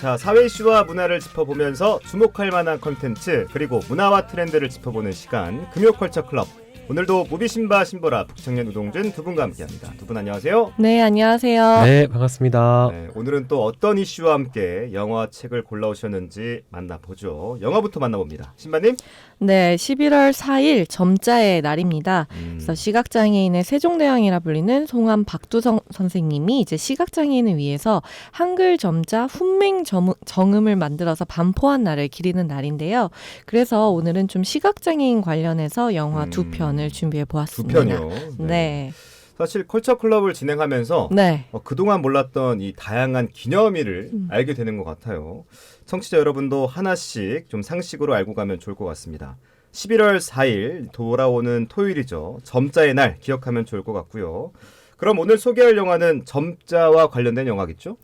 자, 사회 이슈와 문화를 짚어보면서 주목할 만한 컨텐츠 그리고 문화와 트렌드를 짚어보는 시간 금요 컬처 클럽. 오늘도 무비신바 신보라 북청년 우동준 두 분과 함께합니다. 두 분 안녕하세요. 네, 안녕하세요. 네, 반갑습니다. 네, 오늘은 또 어떤 이슈와 함께 영화 책을 골라오셨는지 만나보죠. 영화부터 만나봅니다. 신바님. 네, 11월 4일 점자의 날입니다. 음, 그래서 시각장애인의 세종대왕이라 불리는 송암 박두성 선생님이 이제 시각장애인을 위해서 한글 점자 훈맹 점- 정음을 만들어서 반포한 날을 기리는 날인데요. 그래서 오늘은 좀 시각장애인 관련해서 영화 두 음, 편을 준비해 두 보았습니다. 편이요. 네. 사실 컬처 클럽을 진행하면서 네. 어, 그동안 몰랐던 이 다양한 기념일을 음. 알게 되는 것 같아요. 청취자 여러분도 하나씩 좀 상식으로 알고 가면 좋을 것 같습니다. 11월 4일 돌아오는 토요일이죠. 점자의 날 기억하면 좋을 것 같고요. 그럼 오늘 소개할 영화는 점자와 관련된 영화겠죠?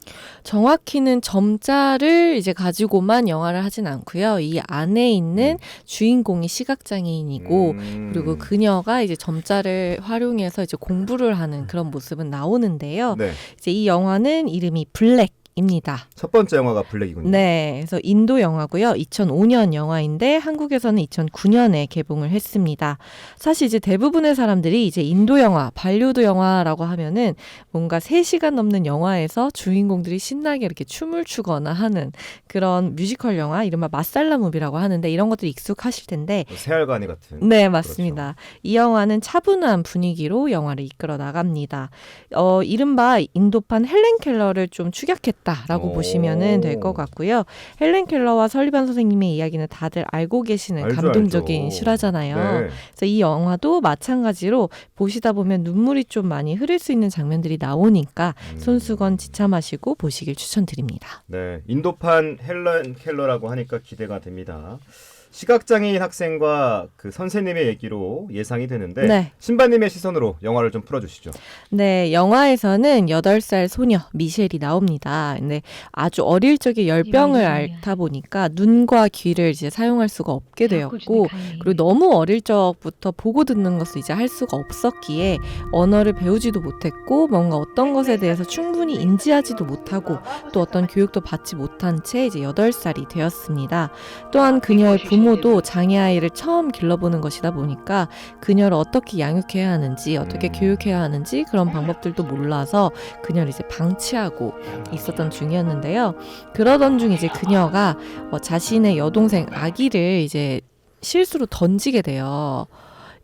정확히는 점자를 이제 가지고만 영화를 하진 않고요. 이 안에 있는 주인공이 시각장애인이고 음. 그리고 그녀가 이제 점자를 활용해서 이제 공부를 하는 그런 모습은 나오는데요. 네. 이제 이 영화는 이름이 블랙 입니다. 첫 번째 영화가 블랙이군요. 네, 그래서 인도 영화고요. 2005년 영화인데 한국에서는 2009년에 개봉을 했습니다. 사실 이제 대부분의 사람들이 이제 인도 영화, 발리우드 영화라고 하면은 뭔가 3시간 넘는 영화에서 주인공들이 신나게 이렇게 춤을 추거나 하는 그런 뮤지컬 영화, 이른바 마살라 무비라고 하는데 이런 것들이 익숙하실 텐데 뭐 새알가니 같은. 네, 맞습니다. 이 영화는 차분한 분위기로 영화를 이끌어 나갑니다. 어, 이른바 인도판 헬렌 켈러를 좀 축약했다 라고 오. 보시면은 될것 같고요. 헬렌 켈러와 설리반 선생님의 이야기는 다들 알고 계시는 알죠, 감동적인 알죠. 실화잖아요. 네. 그래서 이 영화도 마찬가지로 보시다 보면 눈물이 좀 많이 흐를 수 있는 장면들이 나오니까 음. 손수건 지참하시고 보시길 추천드립니다. 네, 인도판 헬런 켈러라고 하니까 기대가 됩니다. 시각장애인 학생과 그 선생님의 얘기로 예상이 되는데 네. 신바님의 시선으로 영화를 좀 풀어주시죠. 네, 영화에서는 8살 소녀 미셸이 나옵니다. 근데 아주 어릴 적에 열병을 앓다 보니까 눈과 귀를 이제 사용할 수가 없게 되었고 그리고 너무 어릴 적부터 보고 듣는 것을 이제 할 수가 없었기에 언어를 배우지도 못했고 뭔가 어떤 것에 대해서 충분히 인지하지도 못하고 또 어떤 교육도 받지 못한 채 이제 8살이 되었습니다. 또한 그녀의 부모 도 장애아이를 처음 길러보는 것이다 보니까 그녀를 어떻게 양육해야 하는지 어떻게 음. 교육해야 하는지 그런 방법들도 몰라서 그녀를 이제 방치하고 있었던 중이었는데요. 그러던 중 이제 그녀가 어, 자신의 여동생 아기를 이제 실수로 던지게 돼요.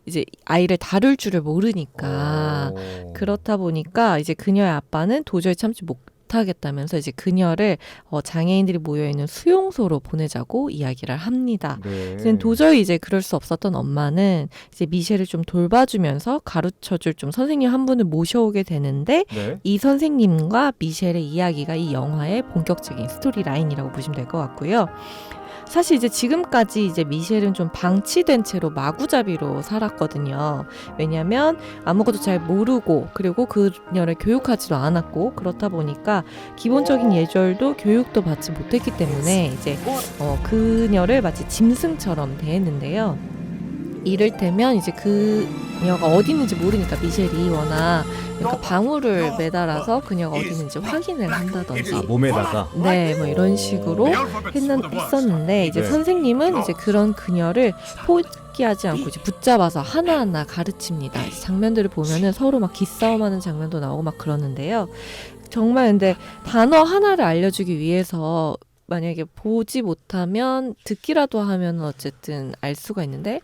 이제 아이를 다룰 줄을 모르니까 오. 그렇다 보니까 이제 그녀의 아빠는 도저히 참지 못 하겠다면서 이제 그녀를 어, 장애인들이 모여 있는 수용소로 보내자고 이야기를 합니다. 네. 그래서 도저히 이제 그럴 수 없었던 엄마는 이제 미셸을 좀 돌봐주면서 가르쳐줄 좀 선생님 한 분을 모셔오게 되는데 네. 이 선생님과 미셸의 이야기가 이 영화의 본격적인 스토리 라인이라고 보시면 될 것 같고요. 사실 이제 지금까지 이제 미셸은 좀 방치된 채로 마구잡이로 살았거든요. 왜냐하면 아무것도 잘 모르고 그리고 그녀를 교육하지도 않았고 그렇다 보니까 기본적인 예절도 교육도 받지 못했기 때문에 이제 어, 그녀를 마치 짐승처럼 대했는데요. 이를테면 이제 그녀가 어디 있는지 모르니까 미셸이 워낙 그러니까 방울을 매달아서 그녀가 어디 있는지 확인을 한다든지 아, 몸에다가 네, 뭐 이런 식으로 했는, 했었는데 이제 네. 선생님은 이제 그런 그녀를 포기하지 않고 이제 붙잡아서 하나하나 가르칩니다. 이제 장면들을 보면은 서로 막 기싸움하는 장면도 나오고 막 그러는데요. 정말 근데 단어 하나를 알려주기 위해서 만약에 보지 못하면 듣기라도 하면 어쨌든 알 수가 있는데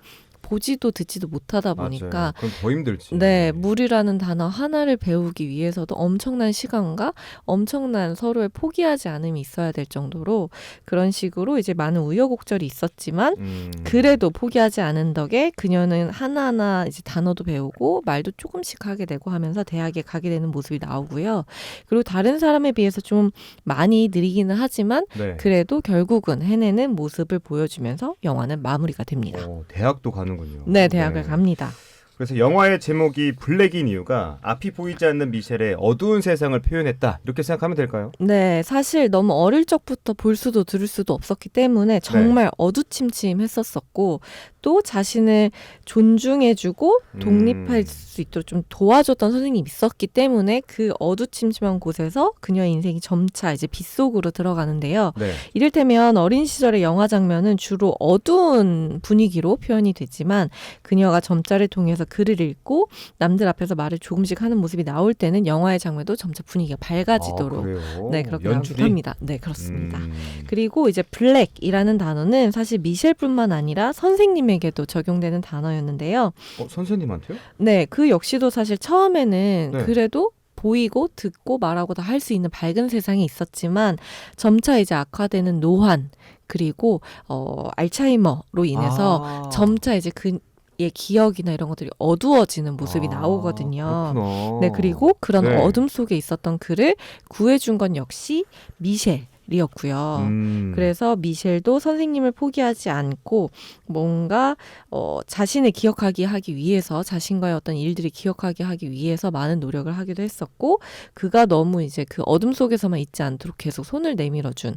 보지도 듣지도 못하다 보니까 맞아요. 그럼 더 힘들지. 네, 물이라는 단어 하나를 배우기 위해서도 엄청난 시간과 엄청난 서로의 포기하지 않음이 있어야 될 정도로 그런 식으로 이제 많은 우여곡절이 있었지만 음. 그래도 포기하지 않은 덕에 그녀는 하나하나 이제 단어도 배우고 말도 조금씩 하게 되고 하면서 대학에 가게 되는 모습이 나오고요. 그리고 다른 사람에 비해서 좀 많이 느리기는 하지만 네. 그래도 결국은 해내는 모습을 보여주면서 영화는 마무리가 됩니다. 어, 대학도 가는 군요. 네, 대학을 갑니다. 그래서 영화의 제목이 블랙인 이유가 앞이 보이지 않는 미셸의 어두운 세상을 표현했다 이렇게 생각하면 될까요? 네, 사실 너무 어릴 적부터 볼 수도 들을 수도 없었기 때문에 정말 어두침침했었었고 또 자신을 존중해주고 독립할 음. 수 있도록 좀 도와줬던 선생님이 있었기 때문에 그 어두침침한 곳에서 그녀의 인생이 점차 이제 빛 속으로 들어가는데요. 네. 이를테면 어린 시절의 영화 장면은 주로 어두운 분위기로 표현이 되지만 그녀가 점자를 통해서 글을 읽고 남들 앞에서 말을 조금씩 하는 모습이 나올 때는 영화의 장면도 점차 분위기가 밝아지도록 아? 네 그렇게 연출이 나오기도 합니다. 네 그렇습니다. 음. 그리고 이제 블랙이라는 단어는 사실 미셸뿐만 아니라 선생님에게도 적용되는 단어였는데요. 어, 선생님한테요? 네, 그 역시도 사실 처음에는 네. 그래도 보이고 듣고 말하고 다 할 수 있는 밝은 세상이 있었지만 점차 이제 악화되는 노환 그리고 어 알츠하이머로 인해서 아. 점차 이제 그 의 기억이나 이런 것들이 어두워지는 모습이 아, 나오거든요. 그렇구나. 네, 그리고 그런 네. 어둠 속에 있었던 그를 구해준 건 역시 미셸 이었고요. 음. 그래서 미셸도 선생님을 포기하지 않고 뭔가 어, 자신을 기억하게 하기 위해서 자신과의 어떤 일들을 기억하게 하기 위해서 많은 노력을 하기도 했었고 그가 너무 이제 그 어둠 속에서만 있지 않도록 계속 손을 내밀어준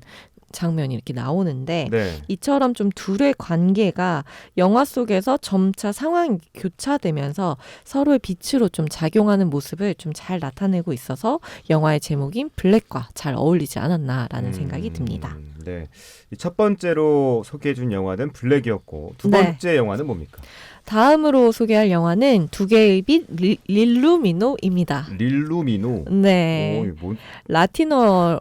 장면이 이렇게 나오는데 네. 이처럼 좀 둘의 관계가 영화 속에서 점차 상황이 교차되면서 서로의 빛으로 좀 작용하는 모습을 좀 잘 나타내고 있어서 영화의 제목인 블랙과 잘 어울리지 않았나라는 음, 생각이 듭니다. 네. 이첫 번째로 소개해 준 영화는 블랙이었고 두 네. 번째 영화는 뭡니까? 다음으로 소개할 영화는 두 개의 빛 리- 릴루미노입니다. 릴루미노. 네. 오, 뭔 라틴어의?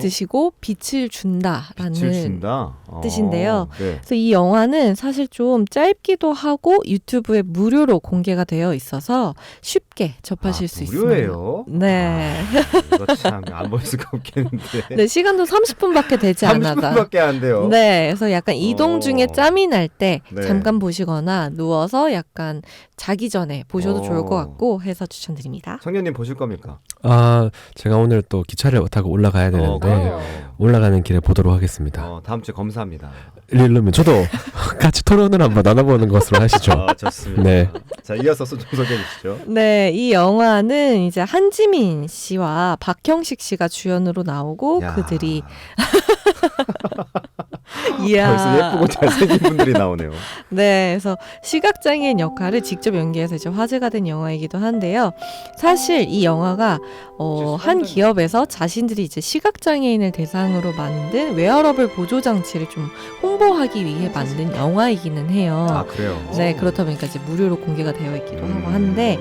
뜻이고 빛을 준다라는 빛을 준다. 아, 뜻인데요. 네. 그래서 이 영화는 사실 좀 짧기도 하고 유튜브에 무료로 공개가 되어 있어서 쉽게 접하실 아, 수 있습니다. 무료예요? 네. 아, 이거 참안 볼 수가 없겠는데. 네, 시간도 30분밖에 되지 않아다. 30분밖에 안 돼요. 네, 그래서 약간 이동 중에 어. 짬이 날때 네. 잠깐 보시거나 누워 서 약간 자기 전에 보셔도 어. 좋을 것 같고 해서 추천드립니다. 성년님 보실 겁니까? 아, 제가 오늘 또 기차를 타고 올라가야 어, 되는데 그래요. 올라가는 길에 보도록 하겠습니다. 어, 다음 주에 검사합니다. 릴루면 저도 같이 토론을 한번 나눠보는 것으로 하시죠. 아, 좋습니다. 네. 자, 이어서 좀 소개해 주시죠. 네, 이 영화는 이제 한지민 씨와 박형식 씨가 주연으로 나오고 야, 그들이 이야. 벌써 예쁘고 잘생긴 분들이 나오네요. 네, 그래서 시각장애인 역할을 직접 연기해서 이제 화제가 된 영화이기도 한데요. 사실 이 영화가 어, 한 기업에서 자신들이 이제 시각장애인을 대상으로 만든 웨어러블 보조 장치를 좀 홍보하기 위해 만든 영화이기는 해요. 아, 그래요. 네, 그렇다 보니까 이제 무료로 공개가 되어 있기도 하고 음. 한데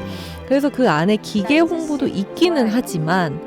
그래서 그 안에 기계 홍보도 있기는 하지만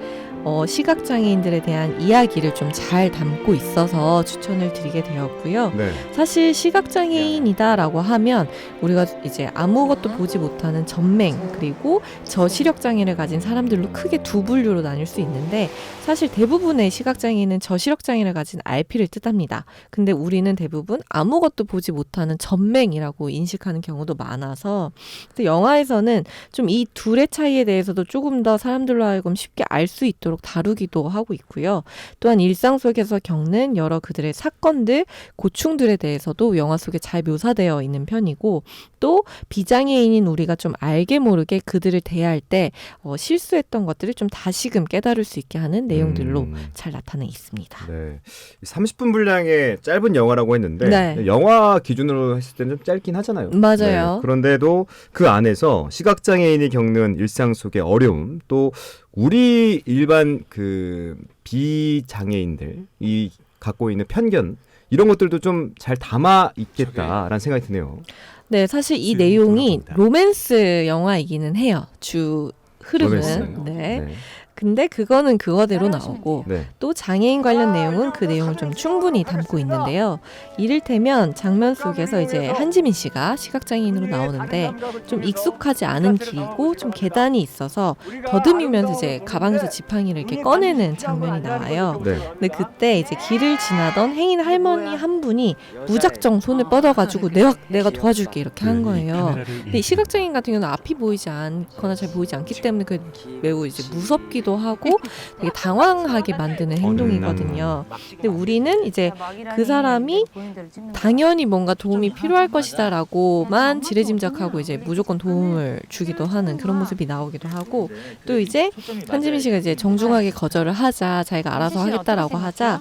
어, 시각장애인들에 대한 이야기를 좀 잘 담고 있어서 추천을 드리게 되었고요. 네. 사실 시각장애인이다라고 하면 우리가 이제 아무것도 보지 못하는 전맹 그리고 저 시력장애를 가진 사람들로 크게 두 분류로 나뉠 수 있는데 사실 대부분의 시각장애인은 저 시력장애를 가진 RP를 뜻합니다. 근데 우리는 대부분 아무것도 보지 못하는 전맹이라고 인식하는 경우도 많아서 그래서 영화에서는 좀 이 둘의 차이에 대해서도 조금 더 사람들로 하여금 쉽게 알 수 있도록 다루기도 하고 있고요. 또한 일상 속에서 겪는 여러 그들의 사건들, 고충들에 대해서도 영화 속에 잘 묘사되어 있는 편이고 또 비장애인인 우리가 좀 알게 모르게 그들을 대할 때 어, 실수했던 것들을 좀 다시금 깨달을 수 있게 하는 내용들로 음, 잘 나타내 있습니다. 네. 30분 분량의 짧은 영화라고 했는데 네. 영화 영화 기준으로 했을 때는 좀 짧긴 하잖아요. 맞아요. 네. 그런데도 그 안에서 시각장애인이 겪는 일상 속의 어려움 또 우리 일반 그 비장애인들 이 갖고 있는 편견 이런 것들도 좀 잘 담아 있겠다라는 생각이 드네요. 네, 사실 이 내용이 돌아봅니다. 로맨스 영화이기는 해요. 주 흐름은. 로맨스요? 네. 네. 근데 그거는 그거대로 나오고 네. 또 장애인 관련 내용은 그 내용을 좀 충분히 담고 있는데요. 이를테면 장면 속에서 이제 한지민 씨가 시각장애인으로 나오는데 좀 익숙하지 않은 길이고 좀 계단이 있어서 더듬이면서 이제 가방에서 지팡이를 이렇게 꺼내는 장면이 나와요. 네. 근데 그때 이제 길을 지나던 행인 할머니 한 분이 무작정 손을 뻗어가지고 내가 내가 도와줄게 이렇게 한 거예요. 근데 이 시각장애인 같은 경우는 앞이 보이지 않거나 잘 보이지 않기 때문에 그 매우 이제 무섭기도 놀라기도 하고 되게 당황하게 만드는 행동이거든요. 근데 우리는 이제 그 사람이 당연히 뭔가 도움이 필요할 것이다라고만 지레짐작하고 이제 무조건 도움을 주기도 하는 그런 모습이 나오기도 하고 또 이제 한지민 씨가 이제 정중하게 거절을 하자 자기가 알아서 하겠다라고 하자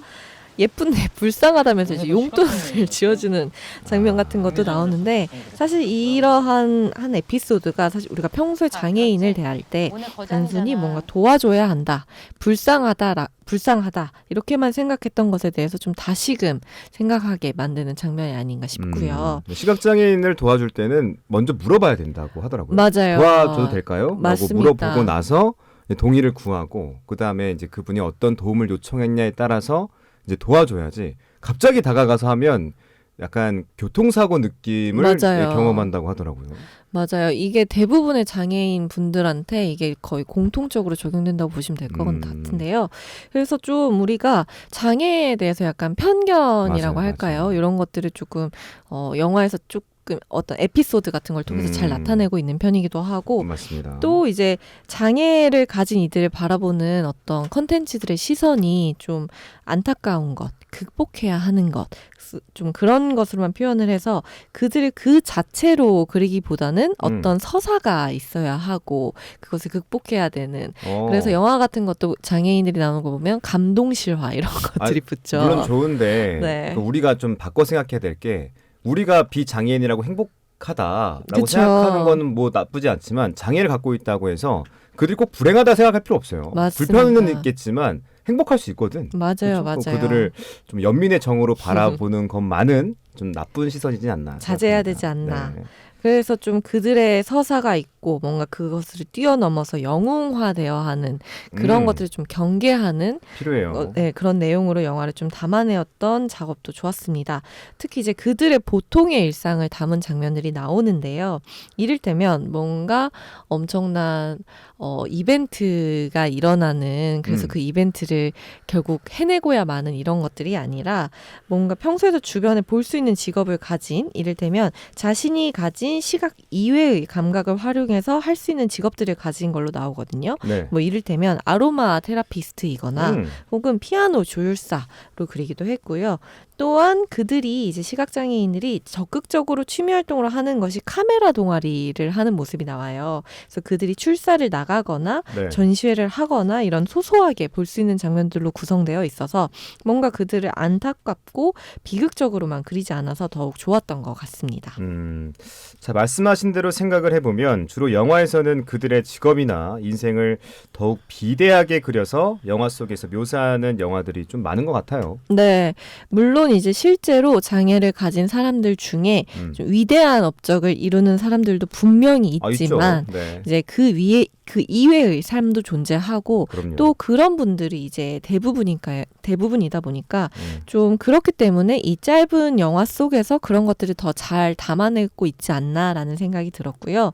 예쁜데 불쌍하다면서 이제 용돈을 지어주는 장면 같은 것도 나오는데 사실 이러한 한 에피소드가 사실 우리가 평소에 장애인을 대할 때 단순히 뭔가 도와줘야 한다, 불쌍하다, 불쌍하다 이렇게만 생각했던 것에 대해서 좀 다시금 생각하게 만드는 장면이 아닌가 싶고요. 음, 시각장애인을 도와줄 때는 먼저 물어봐야 된다고 하더라고요. 맞아요. 도와줘도 될까요? 라고 맞습니다. 물어보고 나서 동의를 구하고 그 다음에 이제 그분이 어떤 도움을 요청했냐에 따라서 이제 도와줘야지. 갑자기 다가가서 하면 약간 교통사고 느낌을 맞아요. 예, 경험한다고 하더라고요. 맞아요. 이게 대부분의 장애인 분들한테 이게 거의 공통적으로 적용된다고 보시면 될 것 음. 같은데요. 그래서 좀 우리가 장애에 대해서 약간 편견이라고 맞아요, 할까요? 맞아요. 이런 것들을 조금 어, 영화에서 조금 어떤 에피소드 같은 걸 통해서 잘 음. 나타내고 있는 편이기도 하고 맞습니다. 또 이제 장애를 가진 이들을 바라보는 어떤 컨텐츠들의 시선이 좀 안타까운 것, 극복해야 하는 것, 스- 좀 그런 것으로만 표현을 해서 그들을 그 자체로 그리기보다는 음. 어떤 서사가 있어야 하고 그것을 극복해야 되는 어, 그래서 영화 같은 것도 장애인들이 나오는 거 보면 감동 실화 이런 것들이 붙죠. 물론 좋은데 네. 그 우리가 좀 바꿔 생각해야 될게 우리가 비장애인이라고 행복하다라고 그쵸. 생각하는 거는 뭐 나쁘지 않지만 장애를 갖고 있다고 해서 그들이 꼭 불행하다 생각할 필요 없어요. 맞습니다. 불편은 있겠지만 행복할 수 있거든. 맞아요, 그렇죠? 맞아요. 그들을 좀 연민의 정으로 바라보는 것만은 좀 나쁜 시선이지 않나. 자제해야. 되지 않나. 네. 그래서 좀 그들의 서사가 있고 뭔가 그것을 뛰어넘어서 영웅화되어 하는 그런 음, 것들을 좀 경계하는 필요해요. 어, 네, 그런 내용으로 영화를 좀 담아내었던 작업도 좋았습니다. 특히 이제 그들의 보통의 일상을 담은 장면들이 나오는데요. 이를테면 뭔가 엄청난 어, 이벤트가 일어나는 그래서 음. 그 이벤트를 결국 해내고야 마는 이런 것들이 아니라 뭔가 평소에도 주변에 볼 수 있는 직업을 가진 이를테면 자신이 가진 시각 이외의 감각을 활용해서 할 수 있는 직업들을 가진 걸로 나오거든요. 네. 뭐 이를테면 아로마 테라피스트이거나 음, 혹은 피아노 조율사로 그리기도 했고요. 또한 그들이 이제 시각장애인들이 적극적으로 취미 활동을 하는 것이 카메라 동아리를 하는 모습이 나와요. 그래서 그들이 출사를 나가거나 네. 전시회를 하거나 이런 소소하게 볼 수 있는 장면들로 구성되어 있어서 뭔가 그들을 안타깝고 비극적으로만 그리지 않아서 더욱 좋았던 것 같습니다. 음, 자 말씀하신 대로 생각을 해보면 주로 영화에서는 그들의 직업이나 인생을 더욱 비대하게 그려서 영화 속에서 묘사하는 영화들이 좀 많은 것 같아요. 네. 물론 이제 실제로 장애를 가진 사람들 중에 음. 좀 위대한 업적을 이루는 사람들도 분명히 아, 있죠. 있지만 네, 이제 그 위에 그 이외의 삶도 존재하고 그럼요. 또 그런 분들이 이제 대부분이니까 대부분이다 보니까 음, 좀 그렇기 때문에 이 짧은 영화 속에서 그런 것들을 더 잘 담아내고 있지 않나라는 생각이 들었고요.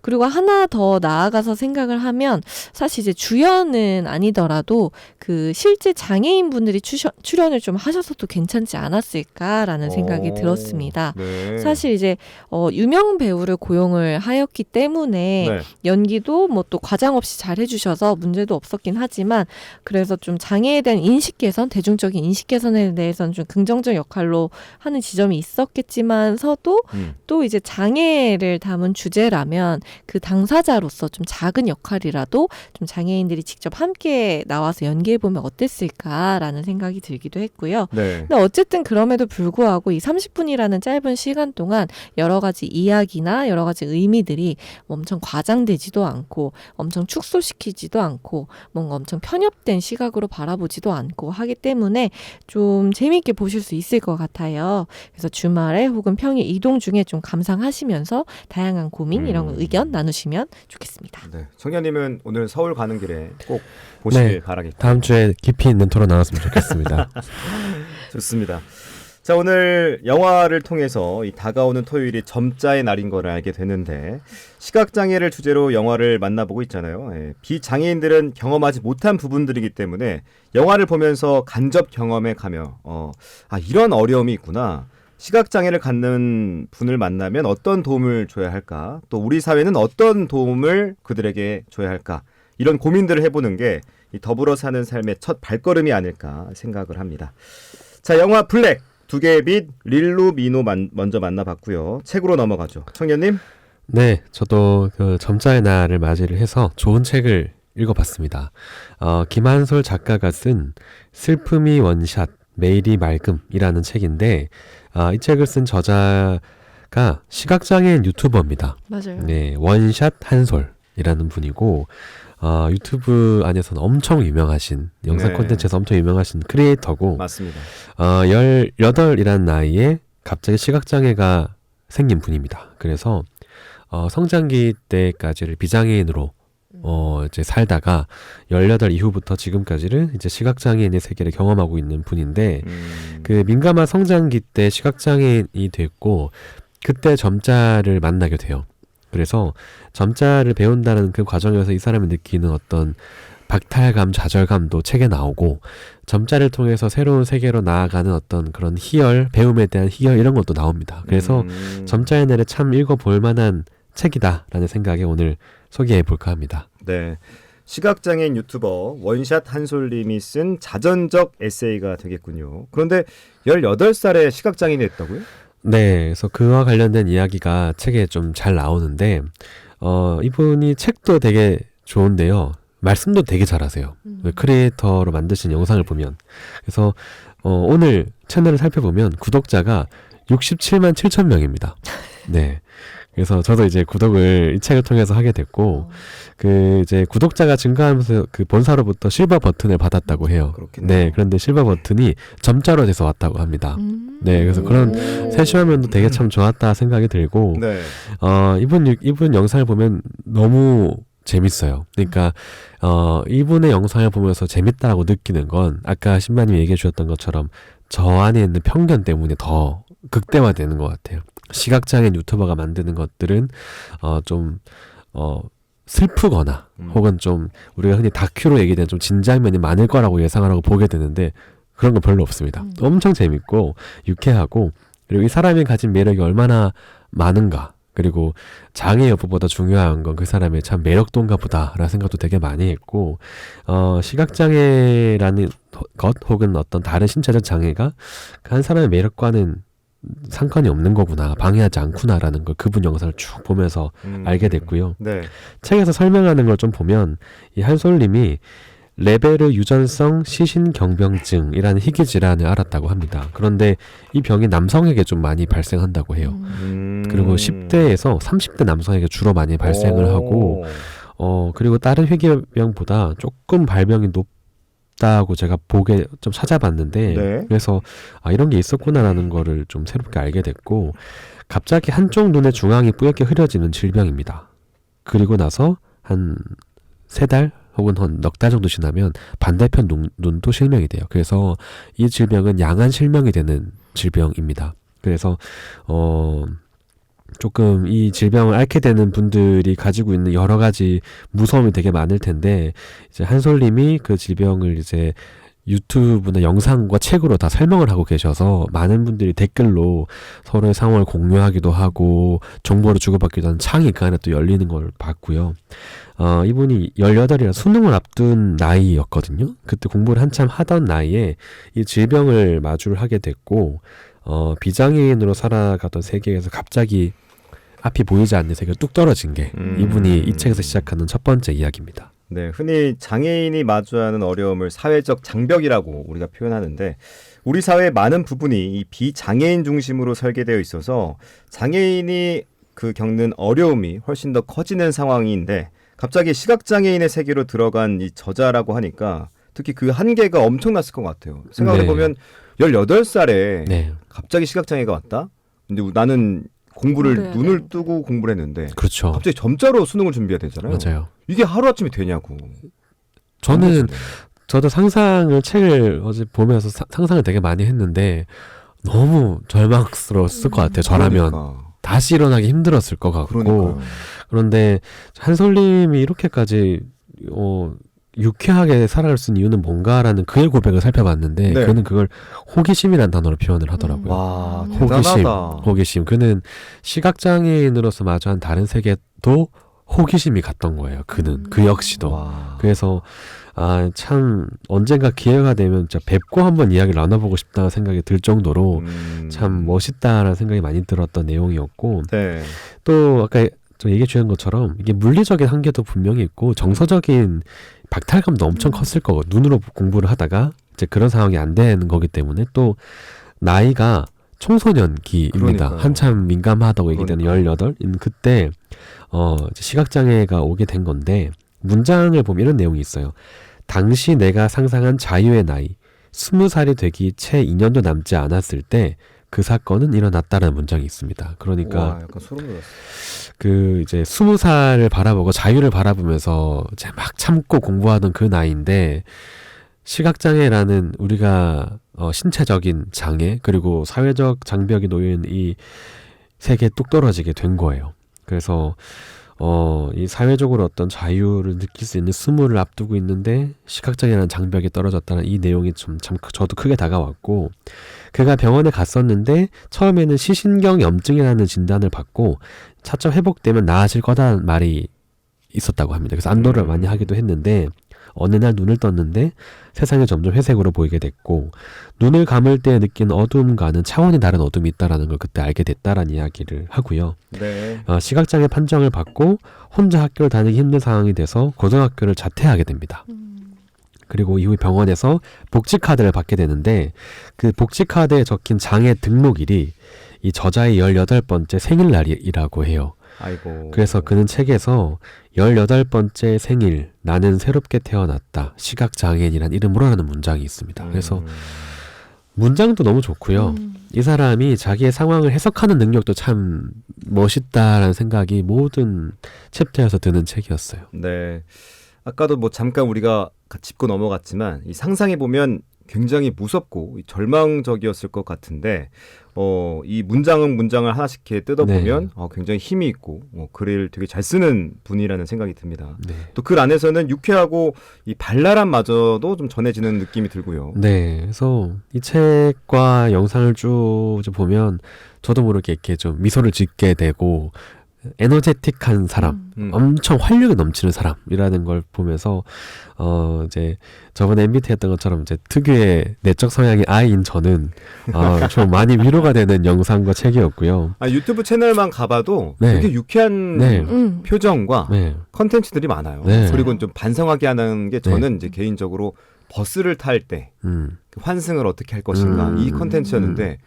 그리고 하나 더 나아가서 생각을 하면 사실 이제 주연은 아니더라도 그 실제 장애인 분들이 출연, 출연을 좀 하셔서도 괜찮지 않았을까라는 생각이 오, 들었습니다. 네. 사실 이제 어, 유명 배우를 고용을 하였기 때문에 네. 연기도 뭐 또 과장 없이 잘 해주셔서 문제도 없었긴 하지만 그래서 좀 장애에 대한 인식 개선, 대중적인 인식 개선에 대해서는 좀 긍정적 역할로 하는 지점이 있었겠지만서도 음, 또 이제 장애를 담은 주제라면 그 당사자로서 좀 작은 역할이라도 좀 장애인들이 직접 함께 나와서 연기해 보면 어땠을까라는 생각이 들기도 했고요. 네. 근데 어쨌든 그럼에도 불구하고 이 30분이라는 짧은 시간 동안 여러 가지 이야기나 여러 가지 의미들이 엄청 과장되지도 않고 엄청 축소시키지도 않고 뭔가 엄청 편협된 시각으로 바라보지도 않고 하기 때문에 좀 재미있게 보실 수 있을 것 같아요. 그래서 주말에 혹은 평일 이동 중에 좀 감상하시면서 다양한 고민 이런 거 음. 의견 나누시면 좋겠습니다. 네. 청년님은 오늘 서울 가는 길에 꼭 보시길 네. 바라겠습니다. 다음 주에 깊이 있는 토론 나눴으면 좋겠습니다. 좋습니다. 자 오늘 영화를 통해서 이 다가오는 토요일이 점자의 날인 걸 알게 되는데 시각 장애를 주제로 영화를 만나보고 있잖아요. 예, 비장애인들은 경험하지 못한 부분들이기 때문에 영화를 보면서 간접 경험에 가며 어, 아 이런 어려움이 있구나. 시각 장애를 갖는 분을 만나면 어떤 도움을 줘야 할까? 또 우리 사회는 어떤 도움을 그들에게 줘야 할까? 이런 고민들을 해보는 게이 더불어 사는 삶의 첫 발걸음이 아닐까 생각을 합니다. 자, 영화 블랙 두 개의 빛 릴루 미노 만- 먼저 만나봤고요. 책으로 넘어가죠. 청년님. 네, 저도 그 점자의 날을 맞이를 해서 좋은 책을 읽어봤습니다. 어, 김한솔 작가가 쓴 슬픔이 원샷, 메일이 맑음이라는 책인데, 아, 이 책을 쓴 저자가 시각장애인 유튜버입니다. 맞아요. 네, 원샷 한솔 이라는 분이고, 어, 유튜브 안에서는 엄청 유명하신, 영상 네. 콘텐츠에서 엄청 유명하신 크리에이터고, 맞습니다. 어, 18이라는 나이에 갑자기 시각장애가 생긴 분입니다. 그래서 어, 성장기 때까지를 비장애인으로 어, 이제 살다가 18 이후부터 지금까지를 이제 시각장애인의 세계를 경험하고 있는 분인데 음, 그 민감한 성장기 때 시각장애인이 됐고 그때 점자를 만나게 돼요. 그래서 점자를 배운다는 그 과정에서 이 사람이 느끼는 어떤 박탈감, 좌절감도 책에 나오고 점자를 통해서 새로운 세계로 나아가는 어떤 그런 희열, 배움에 대한 희열 이런 것도 나옵니다. 그래서 음, 점자의 날에 참 읽어볼 만한 책이다라는 생각에 오늘 소개해 볼까 합니다. 네. 시각장애인 유튜버 원샷 한솔님이 쓴 자전적 에세이가 되겠군요. 그런데 18살에 시각장애인이 됐다고요? 네, 그래서 그와 관련된 이야기가 책에 좀 잘 나오는데, 어, 이분이 책도 되게 좋은데요. 말씀도 되게 잘하세요. 음. 그 크리에이터로 만드신 영상을 보면. 그래서, 어, 오늘 채널을 살펴보면 구독자가 67만 7천 명입니다. 네. 그래서 저도 이제 구독을 이 책을 통해서 하게 됐고, 어. 그 이제 구독자가 증가하면서 그 본사로부터 실버 버튼을 받았다고 해요. 그렇겠네요. 네, 그런데 실버 버튼이 점자로 돼서 왔다고 합니다. 음. 네, 그래서 그런 오. 세심하면도 되게 참 좋았다 생각이 들고 네. 어 이분 유- 이분 영상을 보면 너무 재밌어요. 그러니까 어 이분의 영상을 보면서 재밌다라고 느끼는 건 아까 신마님이 얘기해 주셨던 것처럼 저 안에 있는 편견 때문에 더 극대화되는 것 같아요. 시각장애인 유튜버가 만드는 것들은 어 좀 어 슬프거나 음. 혹은 좀 우리가 흔히 다큐로 얘기되는 좀 진장면이 많을 거라고 예상을 하고 보게 되는데 그런 건 별로 없습니다. 음. 엄청 재밌고 유쾌하고 그리고 이 사람이 가진 매력이 얼마나 많은가 그리고 장애 여부보다 중요한 건 그 사람의 참 매력도인가 보다라는 생각도 되게 많이 했고 어 시각장애라는 것 혹은 어떤 다른 신체적 장애가 그한 사람의 매력과는 상관이 없는 거구나 방해하지 않구나라는 걸 그분 영상을 쭉 보면서 음. 알게 됐고요. 네. 책에서 설명하는 걸 좀 보면 이 한솔님이 레베르 유전성 시신경병증이라는 희귀 질환을 앓았다고 합니다. 그런데 이 병이 남성에게 좀 많이 발생한다고 해요. 음. 음. 그리고 10대에서 30대 남성에게 주로 많이 발생을 오. 하고 어 그리고 다른 희귀병보다 조금 발병이 높 다고 제가 보게 좀 찾아봤는데 네. 그래서 아 이런 게 있었구나라는 거를 좀 새롭게 알게 됐고 갑자기 한쪽 눈의 중앙이 뿌옇게 흐려지는 질병입니다. 그리고 나서 한 세 달 혹은 한 넉 달 정도 지나면 반대편 눈, 눈도 실명이 돼요. 그래서 이 질병은 양한 실명이 되는 질병입니다. 그래서 어 조금 이 질병을 앓게 되는 분들이 가지고 있는 여러 가지 무서움이 되게 많을 텐데 이제 한솔님이 그 질병을 이제 유튜브나 영상과 책으로 다 설명을 하고 계셔서 많은 분들이 댓글로 서로의 상황을 공유하기도 하고 정보를 주고받기도 하는 창이 그 안에 또 열리는 걸 봤고요. 어, 이분이 18이라 수능을 앞둔 나이였거든요. 그때 공부를 한참 하던 나이에 이 질병을 마주를 하게 됐고, 어, 비장애인으로 살아가던 세계에서 갑자기 앞이 보이지 않는 세계가 뚝 떨어진 게 음. 이분이 이 책에서 시작하는 첫 번째 이야기입니다. 네, 흔히 장애인이 마주하는 어려움을 사회적 장벽이라고 우리가 표현하는데 우리 사회의 많은 부분이 이 비장애인 중심으로 설계되어 있어서 장애인이 그 겪는 어려움이 훨씬 더 커지는 상황인데 갑자기 시각장애인의 세계로 들어간 이 저자라고 하니까 특히 그 한계가 엄청났을 것 같아요. 생각해 보면 18살에 네, 갑자기 시각장애가 왔다? 근데 나는 공부를 공부해야 눈을 되는데. 뜨고 공부를 했는데 그렇죠. 갑자기 점자로 수능을 준비해야 되잖아요. 맞아요. 이게 하루아침에 되냐고. 저는 저도 상상을 책을 어제 보면서 사- 상상을 되게 많이 했는데 너무 절망스러웠을 것 같아요. 저라면 그러니까. 다시 일어나기 힘들었을 것 같고 그러니까. 그런데 한솔님이 이렇게까지 어 유쾌하게 살아갈 수 있는 이유는 뭔가라는 그의 고백을 살펴봤는데 네. 그는 그걸 호기심이라는 단어로 표현을 하더라고요. 와 음. 호기심, 대단하다. 호기심. 그는 시각 장애인으로서 마주한 다른 세계도 호기심이 갔던 거예요. 그는 그 역시도. 와. 그래서 아 참 언젠가 기회가 되면 진짜 뵙고 한번 이야기를 나눠보고 싶다는 생각이 들 정도로 음. 참 멋있다라는 생각이 많이 들었던 내용이었고 네. 또 아까 저 얘기해 주신 것처럼 이게 물리적인 한계도 분명히 있고 정서적인 박탈감도 엄청 컸을 거고 눈으로 공부를 하다가 이제 그런 상황이 안 되는 거기 때문에 또 나이가 청소년기입니다. 그러니까요. 한참 민감하다고 얘기되는 그러니까요. 18인 그때 어 시각장애가 오게 된 건데 문장을 보면 이런 내용이 있어요. 당시 내가 상상한 자유의 나이 스무 살이 되기 채 2년도 남지 않았을 때 그 사건은 일어났다는 문장이 있습니다. 그러니까 와, 약간 소름 돋았어. 그 이제 스무 살을 바라보고 자유를 바라보면서 이제 막 참고 공부하던 그 나이인데 시각장애라는 우리가 어, 신체적인 장애 그리고 사회적 장벽이 놓인 이 세계에 뚝 떨어지게 된 거예요. 그래서 어, 이 사회적으로 어떤 자유를 느낄 수 있는 스물을 앞두고 있는데 시각장애라는 장벽이 떨어졌다는 이 내용이 좀 참 저도 크게 다가왔고 그가 병원에 갔었는데 처음에는 시신경 염증이라는 진단을 받고 차츰 회복되면 나아질 거다는 말이 있었다고 합니다. 그래서 안도를 음. 많이 하기도 했는데 어느 날 눈을 떴는데 세상이 점점 회색으로 보이게 됐고 눈을 감을 때 느낀 어둠과는 차원이 다른 어둠이 있다라는 걸 그때 알게 됐다라는 이야기를 하고요. 네. 어, 시각장애 판정을 받고 혼자 학교를 다니기 힘든 상황이 돼서 고등학교를 자퇴하게 됩니다. 그리고 이후 병원에서 복지 카드를 받게 되는데 그 복지 카드에 적힌 장애 등록일이 이 저자의 18번째 생일날이라고 해요. 아이고. 그래서 그는 책에서 18번째 생일 나는 새롭게 태어났다. 시각장애인이란 이름으로라는 문장이 있습니다. 그래서 음. 문장도 너무 좋고요. 음. 이 사람이 자기의 상황을 해석하는 능력도 참 멋있다라는 생각이 모든 챕터에서 드는 책이었어요. 네. 아까도 뭐 잠깐 우리가 짚고 넘어갔지만 이 상상해 보면 굉장히 무섭고 절망적이었을 것 같은데 어, 이 문장은 문장을 하나씩 이렇게 뜯어보면 네. 어, 굉장히 힘이 있고 어, 글을 되게 잘 쓰는 분이라는 생각이 듭니다. 네. 또글 안에서는 유쾌하고 이 발랄함마저도 좀 전해지는 느낌이 들고요. 네, 그래서 이 책과 영상을 쭉 보면 저도 모르게 이렇게 좀 미소를 짓게 되고 에너제틱한 사람, 음. 엄청 활력이 넘치는 사람이라는 걸 보면서 어 이제 저번에 MBT 했던 것처럼 이제 특유의 내적 성향이 I인 저는 어좀 많이 위로가 되는 영상과 책이었고요. 아, 유튜브 채널만 가봐도 네. 되게 유쾌한 네. 음. 표정과 네, 컨텐츠들이 많아요. 네. 그리고 좀 반성하게 하는 게 저는 이제 개인적으로 버스를 탈때 음, 환승을 어떻게 할 것인가 음. 이 컨텐츠였는데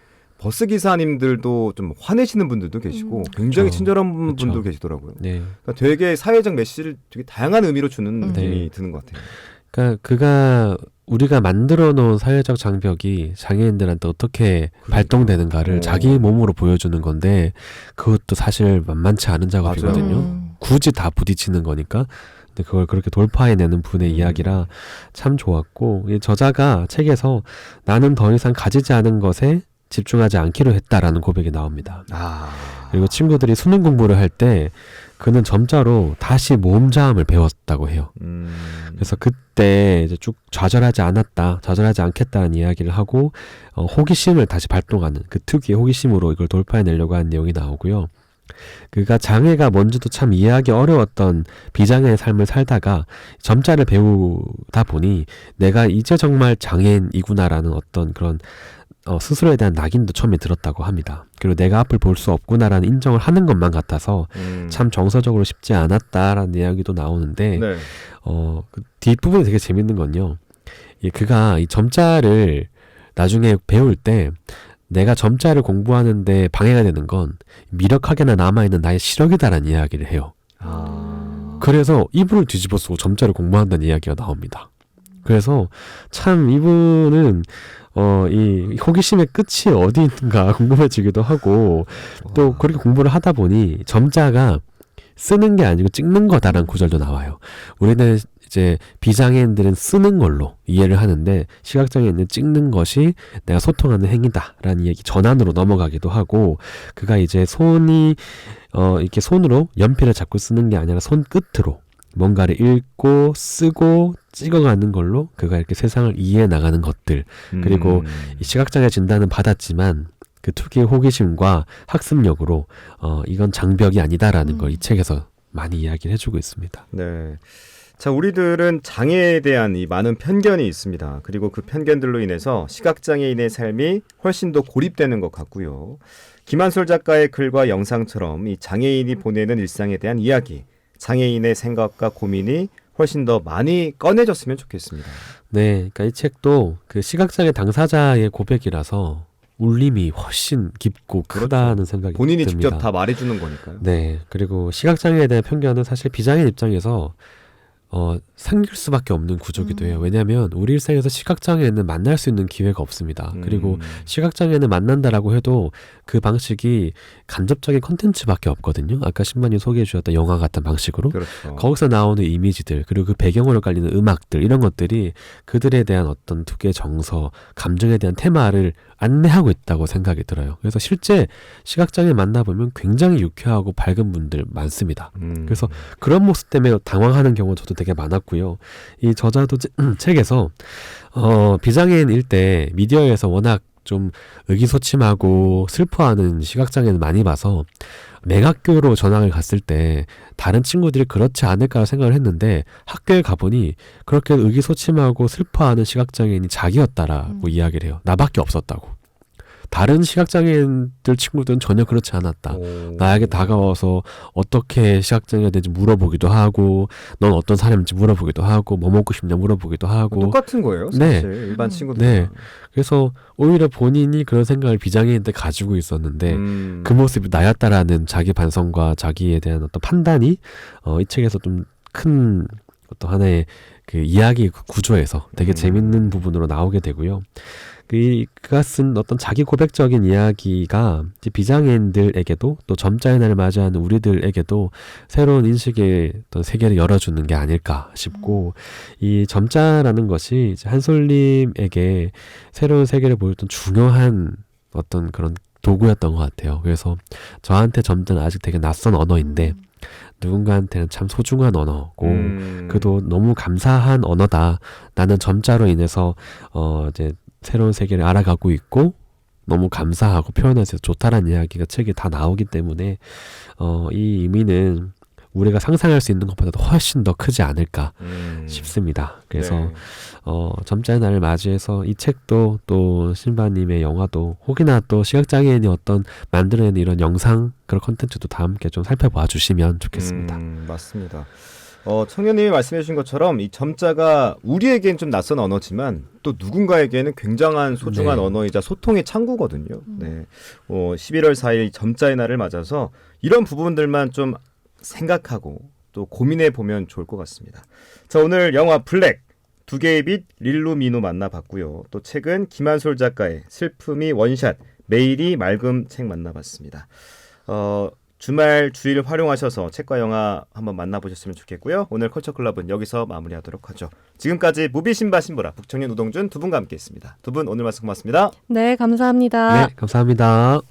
버스 기사님들도 좀 화내시는 분들도 계시고 음. 굉장히 그쵸. 친절한 그쵸. 분도 계시더라고요. 네. 그러니까 되게 사회적 메시지를 되게 다양한 의미로 주는 음. 느낌이 네. 드는 것 같아요. 그러니까 그가 우리가 만들어 놓은 사회적 장벽이 장애인들한테 어떻게 그러니까. 발동되는가를 어. 자기 몸으로 보여주는 건데 그것도 사실 만만치 않은 작업이거든요. 음. 굳이 다 부딪히는 거니까. 근데 그걸 그렇게 돌파해내는 분의 음. 이야기라 참 좋았고 이 저자가 책에서 나는 더 이상 가지지 않은 것에 집중하지 않기로 했다라는 고백이 나옵니다. 아 그리고 친구들이 수능 공부를 할 때 그는 점자로 다시 모음자음을 배웠다고 해요. 음. 그래서 그때 이제 쭉 좌절하지 않았다, 좌절하지 않겠다는 이야기를 하고 어, 호기심을 다시 발동하는 그 특유의 호기심으로 이걸 돌파해내려고 하는 내용이 나오고요. 그가 장애가 뭔지도 참 이해하기 어려웠던 비장애의 삶을 살다가 점자를 배우다 보니 내가 이제 정말 장애인이구나라는 어떤 그런 어, 스스로에 대한 낙인도 처음에 들었다고 합니다. 그리고 내가 앞을 볼 수 없구나라는 인정을 하는 것만 같아서 음. 참 정서적으로 쉽지 않았다라는 이야기도 나오는데 네. 어, 그 뒷부분이 되게 재밌는 건요. 이 그가 이 점자를 나중에 배울 때 내가 점자를 공부하는데 방해가 되는 건 미력하게나 남아있는 나의 시력이다라는 이야기를 해요. 아. 그래서 이불을 뒤집어 쓰고 점자를 공부한다는 이야기가 나옵니다. 그래서 참 이분은 어, 이 호기심의 끝이 어디 있는가 궁금해지기도 하고 또 와. 그렇게 공부를 하다 보니 점자가 쓰는 게 아니고 찍는 거다라는 구절도 나와요. 우리는 이제 비장애인들은 쓰는 걸로 이해를 하는데 시각장애인은 찍는 것이 내가 소통하는 행위다라는 얘기 전환으로 넘어가기도 하고 그가 이제 손이 어 이렇게 손으로 연필을 잡고 쓰는 게 아니라 손 끝으로 뭔가를 읽고 쓰고 찍어가는 걸로 그가 이렇게 세상을 이해해 나가는 것들 그리고 음. 이 시각장애 진단은 받았지만 그 특유의 호기심과 학습력으로 어 이건 장벽이 아니다라는 음. 걸이 책에서 많이 이야기를 해주고 있습니다. 네. 자, 우리들은 장애에 대한 이 많은 편견이 있습니다. 그리고 그 편견들로 인해서 시각장애인의 삶이 훨씬 더 고립되는 것 같고요. 김한솔 작가의 글과 영상처럼 이 장애인이 보내는 일상에 대한 이야기, 장애인의 생각과 고민이 훨씬 더 많이 꺼내졌으면 좋겠습니다. 네, 그러니까 이 책도 그 시각장애 당사자의 고백이라서 울림이 훨씬 깊고 크다는 생각이 그렇죠. 본인이 듭니다. 직접 다 말해주는 거니까요. 네, 그리고 시각장애에 대한 편견은 사실 비장애인 입장에서 어, 생길 수밖에 없는 구조기도 음. 해요. 왜냐하면 우리 일생에서 시각장애는 만날 수 있는 기회가 없습니다. 음, 그리고 시각장애는 만난다라고 해도 그 방식이 간접적인 컨텐츠밖에 없거든요. 아까 신만이 소개해 주셨던 영화 같은 방식으로. 그렇죠. 거기서 나오는 이미지들 그리고 그 배경으로 깔리는 음악들 이런 것들이 그들에 대한 어떤 두개 정서 감정에 대한 테마를 안내하고 있다고 생각이 들어요. 그래서 실제 시각장애 만나보면 굉장히 유쾌하고 밝은 분들 많습니다. 음. 그래서 그런 모습 때문에 당황하는 경우 저도 되게 많았고요. 이 저자도 제- 책에서 어, 비장애인일 때 미디어에서 워낙 좀 의기소침하고 슬퍼하는 시각장애는 많이 봐서 맹학교로 전학을 갔을 때 다른 친구들이 그렇지 않을까 생각을 했는데 학교에 가보니 그렇게 의기소침하고 슬퍼하는 시각장애인이 자기였다라고 음. 이야기를 해요. 나밖에 없었다고. 다른 시각장애인들 친구들은 전혀 그렇지 않았다. 오. 나에게 다가와서 어떻게 시각장애가 되는지 물어보기도 하고 넌 어떤 사람인지 물어보기도 하고 뭐 먹고 싶냐 물어보기도 하고 똑같은 거예요, 네. 사실 일반 음. 친구들. 네. 그래서 오히려 본인이 그런 생각을 비장애인 때 가지고 있었는데 음. 그 모습이 나였다라는 자기 반성과 자기에 대한 어떤 판단이 어, 이 책에서 좀큰 어떤 하나의 그 이야기 구조에서 되게 음. 재밌는 부분으로 나오게 되고요. 그 이- 그가 쓴 어떤 자기 고백적인 이야기가 비장애인들에게도 또 점자의 날을 맞이하는 우리들에게도 새로운 인식의 어떤 세계를 열어주는 게 아닐까 싶고 이 점자라는 것이 한솔님에게 새로운 세계를 보여줬던 중요한 어떤 그런 도구였던 것 같아요. 그래서 저한테 점자는 아직 되게 낯선 언어인데 누군가한테는 참 소중한 언어고 음. 그도 너무 감사한 언어다. 나는 점자로 인해서 어 이제 새로운 세계를 알아가고 있고 너무 감사하고 표현해서 좋다라는 이야기가 책에 다 나오기 때문에 어 이 의미는 우리가 상상할 수 있는 것보다도 훨씬 더 크지 않을까 음. 싶습니다. 그래서 네. 어, 점자의 날을 맞이해서 이 책도 또 신바님의 영화도 혹이나 또 시각장애인이 어떤 만들어내는 이런 영상 그런 컨텐츠도 다 함께 좀 살펴봐 주시면 좋겠습니다. 음, 맞습니다. 어, 청년님이 말씀해 주신 것처럼 이 점자가 우리에겐 좀 낯선 언어지만 또 누군가에게는 굉장한 소중한 네. 언어이자 소통의 창구거든요. 음. 네. 어, 11월 4일 점자의 날을 맞아서 이런 부분들만 좀 생각하고 또 고민해 보면 좋을 것 같습니다. 자, 오늘 영화 블랙 두 개의 빛 릴루 미노 만나봤고요. 또 책은 김한솔 작가의 슬픔이 원샷 매일이 맑음 책 만나봤습니다. 어, 주말 주일 활용하셔서 책과 영화 한번 만나보셨으면 좋겠고요. 오늘 컬처 클럽은 여기서 마무리하도록 하죠. 지금까지 무비 신바 신보라 북청년 우동준 두 분과 함께했습니다. 두 분 오늘 말씀 고맙습니다. 네, 감사합니다. 네, 감사합니다.